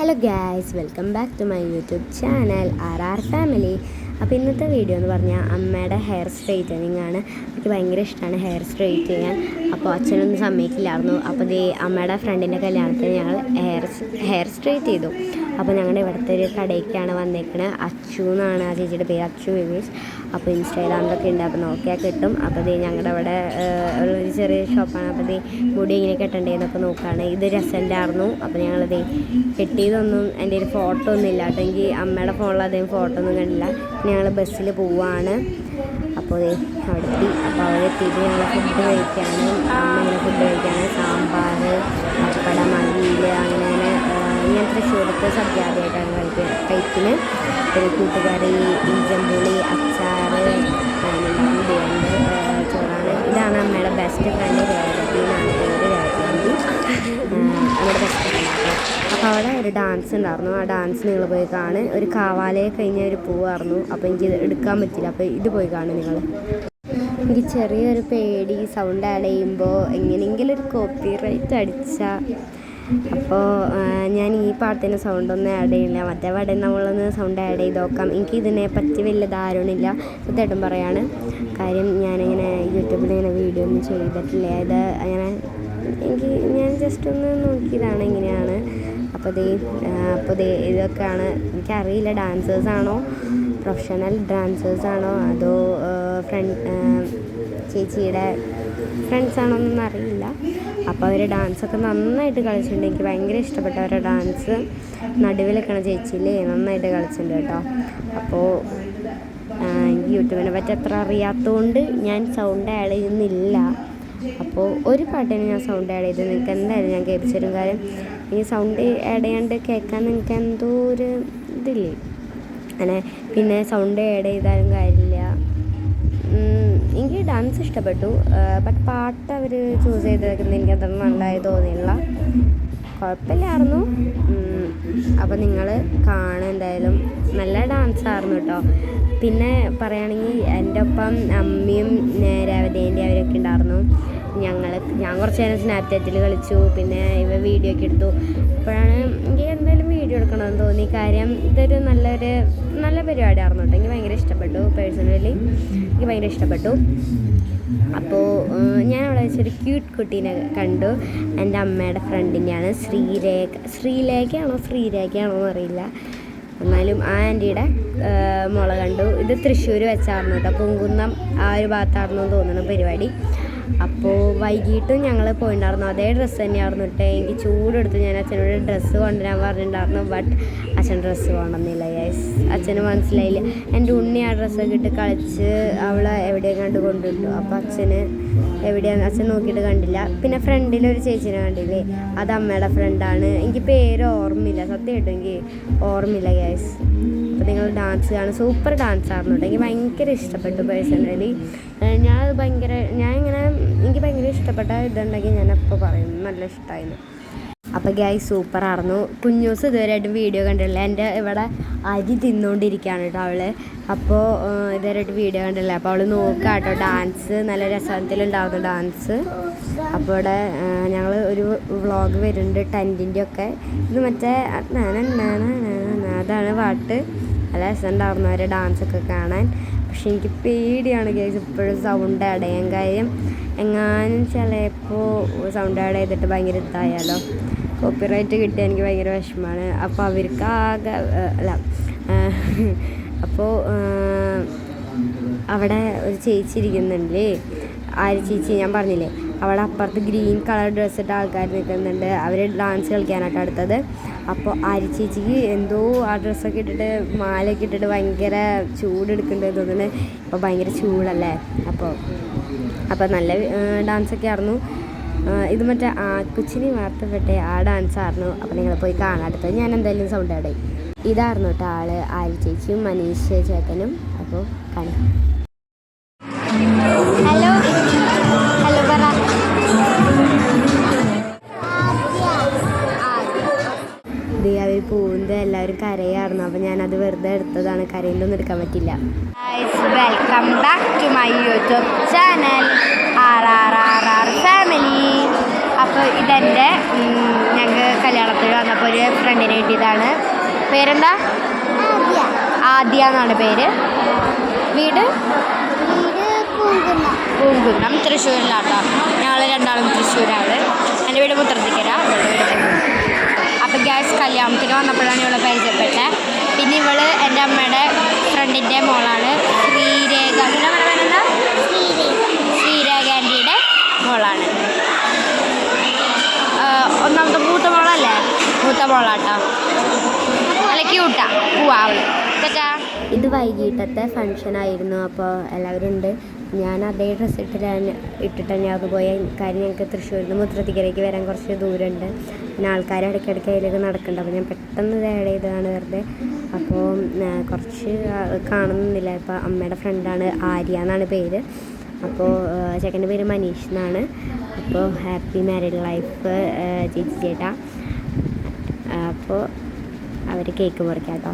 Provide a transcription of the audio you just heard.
Hello guys welcome back to my YouTube channel R R family അപ്പോൾ ഇന്നത്തെ video എന്ന് പറഞ്ഞാൽ അമ്മയുടെ ഹെയർ സ്ട്രെയിറ്റനിങ് ആണ്. എനിക്ക് ഭയങ്കര ഇഷ്ടമാണ് ഹെയർ സ്ട്രെയിറ്റ് ചെയ്യാൻ അപ്പോൾ അച്ഛനൊന്നും സമ്മതിക്കില്ലായിരുന്നു. അപ്പോൾ ദേ അമ്മയുടെ ഫ്രണ്ടിന്റെ കല്യാണത്തിന് ഞങ്ങൾ ഹെയർ ഹെയർ സ്ട്രെയിറ്റ് ചെയ്തു. അപ്പോൾ ഞങ്ങളുടെ ഇവിടുത്തെ ഒരു കടയ്ക്കാണ് വന്നേക്കുന്നത് അച്ചു എന്നാണ് ആ ചേച്ചിയുടെ പേര്. അച്ചു ബേബീസ് അപ്പോൾ ഇൻസ്റ്റാഗ്രാമിലൊക്കെ ഉണ്ട്. അപ്പോൾ നോക്കിയാൽ കിട്ടും. അപ്പോൾ ഇത് ഞങ്ങളുടെ അവിടെ ഒരു ചെറിയ ഷോപ്പാണ്. അപ്പോൾ ഇത് മുടി ഇങ്ങനെ കെട്ടണ്ടേന്നൊക്കെ നോക്കുകയാണ് ഇത് രസന്റായിരുന്നു അപ്പോൾ ഞങ്ങളിത് കെട്ടിയതൊന്നും എന്റെ ഒരു ഫോട്ടോ ഒന്നും ഇല്ല. കേട്ടോ എനിക്ക് അമ്മയുടെ ഫോണിൽ അധികം ഫോട്ടോ ഒന്നും കണ്ടില്ല. ഞങ്ങൾ ബസ്സിൽ പോവുകയാണ് അപ്പോൾ ദേ അവിടെ എത്തി അപ്പോൾ അവിടെ എത്തിയിട്ട് ഞങ്ങൾ ഫുഡ് കഴിക്കാനും അമ്മ ഇങ്ങനെ ഫുഡ് കഴിക്കാനും സാമ്പാർ പപ്പട മല്ലിയിൽ അങ്ങനെ ഞാൻ തൃശ്ശൂരത്തെ സദ്യ ആദ്യമായിട്ടാണ് കഴിക്കുക കഴിക്കുന്നത് പിന്നെ കൂട്ടുകറി ഇഞ്ചമ്പുളി അച്ചാർ ബിരിയാണി ചോറാണ്. ഇതാണ് അമ്മയുടെ ബെസ്റ്റ് ഫ്രണ്ട് രേവതി. എന്നാണ് പേര് രേവതി നമ്മുടെ ബെസ്റ്റ് ഫ്രണ്ട് അപ്പോൾ അവിടെ ഒരു ഡാൻസ് ഉണ്ടായിരുന്നു. ആ ഡാൻസ് നിങ്ങൾ പോയി കാണും. ഒരു കാവാലയെ കഴിഞ്ഞ ഒരു പൂവായിരുന്നു. അപ്പോൾ എനിക്ക് എടുക്കാൻ പറ്റില്ല അപ്പോൾ ഇത് പോയി കാണും നിങ്ങൾ. എനിക്ക് ചെറിയൊരു പേടി സൗണ്ട് ആഡ് ചെയ്യുമ്പോൾ എങ്ങനെയെങ്കിലും ഒരു കോപ്പി റൈറ്റ് അടിച്ചാൽ അപ്പോൾ ഞാൻ ഈ പാട്ടിന് സൗണ്ട് ഒന്നും ആഡ് ചെയ്യില്ല മറ്റേ പാടെ നമ്മളൊന്ന് സൗണ്ട് ആഡ് ചെയ്ത് നോക്കാം. എനിക്ക് ഇതിനെ പറ്റി വലിയ ധാരണയില്ല. സത്യമായിട്ടും പറയാണ്. കാര്യം ഞാനിങ്ങനെ യൂട്യൂബിൽ ഇങ്ങനെ വീഡിയോ ഒന്നും ചെയ്തിട്ടില്ല. ഇത് അങ്ങനെ എനിക്ക് ഞാൻ ജസ്റ്റ് ഒന്ന് നോക്കിയതാണ് ഇങ്ങനെയാണ് അപ്പോൾ ദേ അപ്പോൾ ദേ ഇതൊക്കെയാണ്. എനിക്കറിയില്ല ഡാൻസേഴ്സ് ആണോ? പ്രൊഫഷണൽ ഡാൻസേഴ്സ് ആണോ? അതോ ഫ്രണ്ട് ചേച്ചിയുടെ ഫ്രണ്ട്സ് ആണോ എന്നൊന്നും അറിയില്ല. അപ്പോൾ അവർ ഡാൻസൊക്കെ നന്നായിട്ട് കളിച്ചിട്ടുണ്ട്. എനിക്ക് ഭയങ്കര ഇഷ്ടപ്പെട്ട അവരുടെ ഡാൻസ് നടുവിലൊക്കെയാണ് ചേച്ചിയില്ലേ? നന്നായിട്ട് കളിച്ചിട്ടുണ്ട് കേട്ടോ. അപ്പോൾ എനിക്ക് യൂട്യൂബിനെ പറ്റി അത്ര അറിയാത്തതുകൊണ്ട് ഞാൻ സൗണ്ട് ആഡ് ചെയ്യുന്നില്ല. അപ്പോൾ ഒരു പാട്ടിന് ഞാൻ സൗണ്ട് ആഡ് ചെയ്ത് നിങ്ങൾക്ക് എന്തായാലും ഞാൻ കേൾപ്പിച്ചു കാര്യം ഈ സൗണ്ട് ആഡ് ചെയ്യാണ്ട് കേൾക്കാൻ നിങ്ങൾക്ക് എന്തോ ഒരു ഇതില്ലേ? അങ്ങനെ പിന്നെ സൗണ്ട് ആഡ് ചെയ്താലും കാര്യമില്ല. എനിക്ക് ഡാൻസ് ഇഷ്ടപ്പെട്ടു. ബട്ട് പാട്ട് അവർ ചൂസ് ചെയ്തേക്കുന്നത് അത്ര നല്ലതായി തോന്നിയില്ല. കുഴപ്പമില്ലായിരുന്നു. അപ്പോൾ നിങ്ങൾ കാണും എന്തായാലും. നല്ല ഡാൻസ് ആയിരുന്നു കേട്ടോ പിന്നെ പറയുകയാണെങ്കിൽ എന്റെ ഒപ്പം അമ്മയും ഞങ്ങൾ ഞാൻ കുറച്ച് നേരം സ്നാപ്ചാറ്റിൽ കളിച്ചു പിന്നെ ഇവ വീഡിയോ ഒക്കെ എടുത്തു. അപ്പോഴാണ് എനിക്ക് എന്തായാലും വീഡിയോ എടുക്കണമെന്ന് തോന്നി. കാര്യം ഇതൊരു നല്ലൊരു നല്ല പരിപാടിയായിരുന്നു കേട്ടോ. എനിക്ക് ഭയങ്കര ഇഷ്ടപ്പെട്ടു പേഴ്സണലി എനിക്ക് ഭയങ്കര ഇഷ്ടപ്പെട്ടു. അപ്പോൾ ഞാൻ അവിടെ വെച്ചൊരു ക്യൂട്ട് കുട്ടീനെ കണ്ടു. എന്റെ അമ്മയുടെ ഫ്രണ്ടിന്റെയാണ് ശ്രീരേഖ ശ്രീലേഖയാണോ? ശ്രീരേഖയാണോ എന്നറിയില്ല എന്നാലും ആ ആന്റിയുടെ മുള കണ്ടു. ഇത് തൃശ്ശൂർ വെച്ചായിരുന്നു കേട്ടോ. പൂങ്കുന്നം ആ ഒരു ഭാഗത്തായിരുന്നു എന്ന് തോന്നുന്നു പരിപാടി. അപ്പോൾ വൈകിട്ടും ഞങ്ങൾ പോയിട്ടുണ്ടായിരുന്നു അതേ ഡ്രസ്സ് തന്നെയായിരുന്നു കേട്ടോ എനിക്ക് ചൂടെടുത്ത്. ഞാൻ അച്ഛനോട് ഡ്രസ്സ് കൊണ്ടുവരാൻ പറഞ്ഞിട്ടുണ്ടായിരുന്നു ബട്ട് അച്ഛൻ ഡ്രസ്സ് കൊണ്ടുവന്നില്ല യെസ് അച്ഛന് മനസ്സിലായില്ല. എന്റെ ഉണ്ണി ആ ഡ്രസ്സൊക്കെ ഇട്ട് കളിച്ച് അവളെ എവിടെയും കണ്ട് കൊണ്ടിട്ടു അപ്പോൾ അച്ഛന് എവിടെയാണ് അച്ഛൻ നോക്കിയിട്ട് കണ്ടില്ല. പിന്നെ ഫ്രണ്ടിലൊരു ചേച്ചിനെ കണ്ടില്ലേ? അത് അമ്മയുടെ ഫ്രണ്ടാണ് എനിക്ക് പേര് ഓർമ്മയില്ല സത്യമായിട്ടും എനിക്ക് ഓർമ്മയില്ല ഗ്യാസ് അപ്പോൾ നിങ്ങൾ ഡാൻസ് കാണും. സൂപ്പർ ഡാൻസ് ആയിരുന്നു എനിക്ക് ഭയങ്കര ഇഷ്ടപ്പെട്ടു പേഴ്സണലി ഞാൻ ഭയങ്കര ഞാൻ ഇങ്ങനെ എനിക്ക് ഭയങ്കര ഇഷ്ടപ്പെട്ട ഇതുണ്ടെങ്കിൽ ഞാൻ അപ്പോൾ പറയും. നല്ല ഇഷ്ടമായിരുന്നു അപ്പോൾ ഗ്യാസ് സൂപ്പർ ആയിരുന്നു കുഞ്ഞൂസ് ഇതുവരെയായിട്ടും വീഡിയോ കണ്ടിട്ടില്ല. എന്റെ ഇവിടെ അരി തിന്നുകൊണ്ടിരിക്കുകയാണ് കേട്ടോ അവൾ. അപ്പോൾ ഇതുവരെയായിട്ട് വീഡിയോ കണ്ടില്ല അപ്പോൾ അവൾ നോക്കുക കേട്ടോ ഡാൻസ് നല്ല രസത്തിലുണ്ടാകുന്നു ഡാൻസ് അപ്പോൾ ഇവിടെ ഞങ്ങൾ ഒരു വ്ളോഗ് വരുന്നുണ്ട് ടെന്റിന്റെ ഒക്കെ. ഇത് മറ്റേ അതാണ് പാട്ട്. നല്ല രസമുണ്ടായിരുന്നു അവരെ ഡാൻസൊക്കെ കാണാൻ. പക്ഷെ എനിക്ക് പേടിയാണ് കേസ് ഇപ്പോഴും സൗണ്ട് അടയാൻ കാര്യം. എങ്ങാനും ചിലപ്പോൾ സൗണ്ട് ആഡ് ചെയ്തിട്ട് ഭയങ്കര ഇതായാലോ. കോപ്പിറൈറ്റ് കിട്ടിയ എനിക്ക് ഭയങ്കര വിഷമമാണ്. അപ്പോൾ അവർക്ക് ആകെ അല്ല അപ്പോൾ അവിടെ ഒരു ചേച്ചി ഇരിക്കുന്നുണ്ടല്ലേ ആര് ചേച്ചി? ഞാൻ പറഞ്ഞില്ലേ? അവിടെ അപ്പുറത്ത് ഗ്രീൻ കളർ ഡ്രസ്സ് ഇട്ട ആൾക്കാർ നിൽക്കുന്നുണ്ട്. അവർ ഡാൻസ് കളിക്കാനായിട്ട് അടുത്തത്. അപ്പോൾ ആര് ചേച്ചിക്ക് എന്തോ ആ ഡ്രസ്സൊക്കെ ഇട്ടിട്ട് മാലയൊക്കെ ഇട്ടിട്ട് ഭയങ്കര ചൂടെടുക്കുന്നുണ്ട് തോന്നുന്നത് അപ്പോൾ ഭയങ്കര ചൂടല്ലേ? അപ്പോൾ അപ്പോൾ നല്ല ഡാൻസൊക്കെ ആയിരുന്നു. ഇത് മറ്റേ ആ കൊച്ചിനെ വാർത്തപ്പെട്ടെ ആ ഡാൻസ് ആയിരുന്നു അപ്പോൾ നിങ്ങൾ പോയി കാണാൻ അടുത്തത് ഞാൻ എന്തായാലും സൗണ്ട് ചെയ്യും ഇതായിരുന്നു കേട്ടോ ആൾ ആര് ചേച്ചിയും മനീഷ് ചേട്ടനും. അപ്പോൾ കണ്ടു ഹലോ ഹലോ പറ. അവർ പോകുന്നത് എല്ലാവരും കരയായിരുന്നു. അപ്പോൾ അത് വെറുതെ എടുത്തതാണ്. കരയിലൊന്നും എടുക്കാൻ പറ്റില്ല. Welcome back to my YouTube channel R R R R family അപ്പോൾ ഇതെന്റെ ഞങ്ങൾക്ക് കല്യാണത്തിന് വന്നപ്പോൾ ഒരു ഫ്രണ്ടിനെ കിട്ടിയതാണ്. പേരെന്താ? ആദ്യ. എന്നാണ് പേര്? വീട്? പൂങ്കുന്നം. തൃശ്ശൂരിലാട്ടോ. ഞങ്ങൾ രണ്ടാളും തൃശ്ശൂരാണ്. എന്റെ വീട് മുത്രത്തിക്കര. അപ്പോൾ ഗ്യാസ് കല്യാണത്തിന് വന്നപ്പോഴാണ് ഇവളെ പരിചയപ്പെട്ടത് പിന്നെ ഇവൾ എന്റെ അമ്മയുടെ ഫ്രണ്ടിന്റെ മോളാണ്. ശ്രീരേഖ മോളാണ് ഒന്നാമത്തെ മൂത്ത മോളല്ലേ മൂത്ത മോളാട്ടോ നല്ല ക്യൂട്ടാ പൂവാവ് ഇത് വൈകിട്ടത്തെ ഫങ്ഷൻ ആയിരുന്നു. അപ്പോൾ എല്ലാവരും ഉണ്ട് ഞാൻ അതേ ഡ്രസ്സ് ഇട്ടിട്ടാണ് ഇട്ടിട്ടാണ് ഞാൻ പോയ. കാര്യം ഞങ്ങൾക്ക് തൃശ്ശൂരിൽ നിന്ന് മുത്രത്തിക്കരയ്ക്ക് വരാൻ കുറച്ച് ദൂരമുണ്ട്. പിന്നെ ആൾക്കാർ ഇടയ്ക്കിടയ്ക്ക് അതിലേക്ക് നടക്കുന്നുണ്ട്. അപ്പോൾ ഞാൻ പെട്ടെന്ന് ആഡ് ചെയ്തതാണ് വെറുതെ. അപ്പോൾ കുറച്ച് കാണുന്നില്ല. ഇപ്പോൾ അമ്മയുടെ ഫ്രണ്ടാണ് ആര്യ എന്നാണ് പേര്. അപ്പോൾ ചെക്കന്റെ പേര് മനീഷ് എന്നാണ്. അപ്പോൾ ഹാപ്പി മാരീഡ് ലൈഫ് ചേച്ചി ചേട്ടാ. അപ്പോൾ അവർ കേക്ക് മുറിക്കാം കേട്ടോ